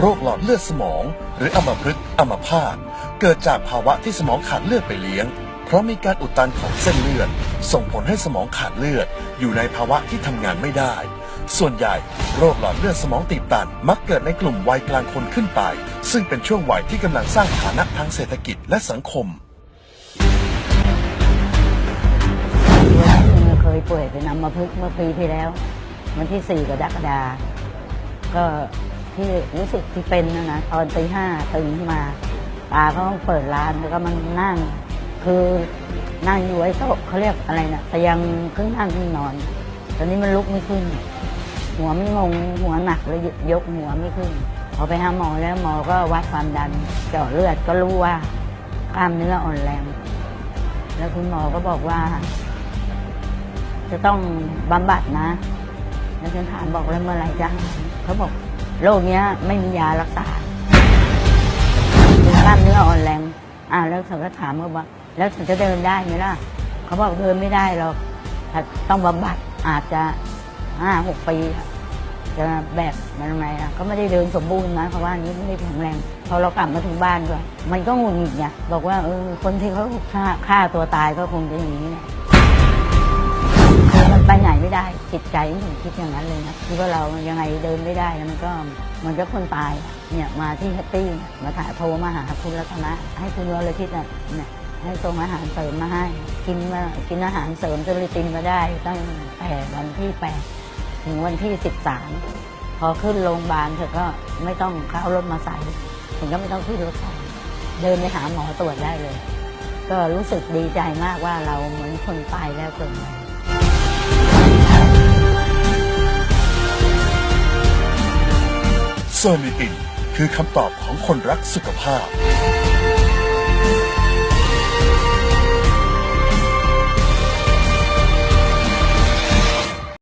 โรคหลอดเลือดสมอง หรืออัมพฤกษ์อัมพาตเกิดจากภาวะที่สมองขาดเลือดไปเลี้ยง เพราะมีการอุดตันของเส้นเลือด ส่งผลให้สมองขาดเลือด อยู่ในภาวะที่ทำงานไม่ได้ ส่วนใหญ่โรคหลอดเลือดสมองตีบตัน มักเกิดในกลุ่มวัยกลางคนขึ้นไป ซึ่งเป็นช่วงวัยที่กำลังสร้างฐานะทางเศรษฐกิจและสังคมเคยป่วยเป็นอัมพฤกษ์เมื่อปีที่แล้ว วันที่สี่กรกฎาก็ ที่รู้สึกที่เป็นนะนะตอนตีห้าตื่นขึ้นมาตาก็ต้องเปิดร้านแล้วก็มันนั่ง คือนั่งอยู่ไอ้โต๊ะเขาเรียกอะไรนะแต่ยังครึ่งนั่งครึ่งนอน ตอนนี้มันลุกไม่ขึ้น หัวมันงงหัวหนักเลยยกหัวไม่ขึ้นพอไปหาหมอแล้วหมอก็วัดความดันเจาะเลือดก็รู้ว่ากล้ามเนื้ออ่อนแรง แล้วคุณหมอก็บอกว่า จะต้องบำบัดนะ แล้วฉันถามบอกแล้วเมื่อไหร่จะหาเขาบอก โรคเนี้ยไม่มียารักษาคือกล้ามเนื้ออ่อนแรงอ่าแล้วฉันก็ถามเขาว่า แล้วฉันจะเดินได้ไหมล่ะเขาบอกเดินไม่ได้หรอกต้องบำบัดอาจจะห้าหกปีจะแบบมันไงอะก็ไม่ได้เดินสมบูรณ์นะเพราะว่านี้ไม่ได้แข็งแรงพอเรากลับมาถึงบ้านก็มันก็งุดหงิดไงบอกว่าเออคนที่เขาฆ่าฆ่าตัวตายก็คงจะอย่างนี้แหละ จิตใจมันถึงคิดอย่างนั้นเลยนะคิดว่าเรายังไงเดินไม่ได้แล้วมันก็มันก็คนตายเนี่ยมาที่แฮปปี้มาถาโทรมาหาคุณรัตนะ ให้คุณวรทิตน่เนี่ยให้ส่งอาหารเสริมมาให้ กินมากินอาหารเสริมจนลยตินมาได้ ตั้งแต่วันที่แปดถึงวันที่สิบสามพอขึ้นโรงพยาบาลเธอก็ไม่ต้องเข้ารถมาใส่ถึงก็ไม่ต้องขึ้นรถไฟเดินไปหาหมอตรวจได้เลย ก็รู้สึกดีใจมากว่าเราเหมือนคนตายแล้วเกิดใหม่โซลิตินคือคำตอบของคนรักสุขภาพ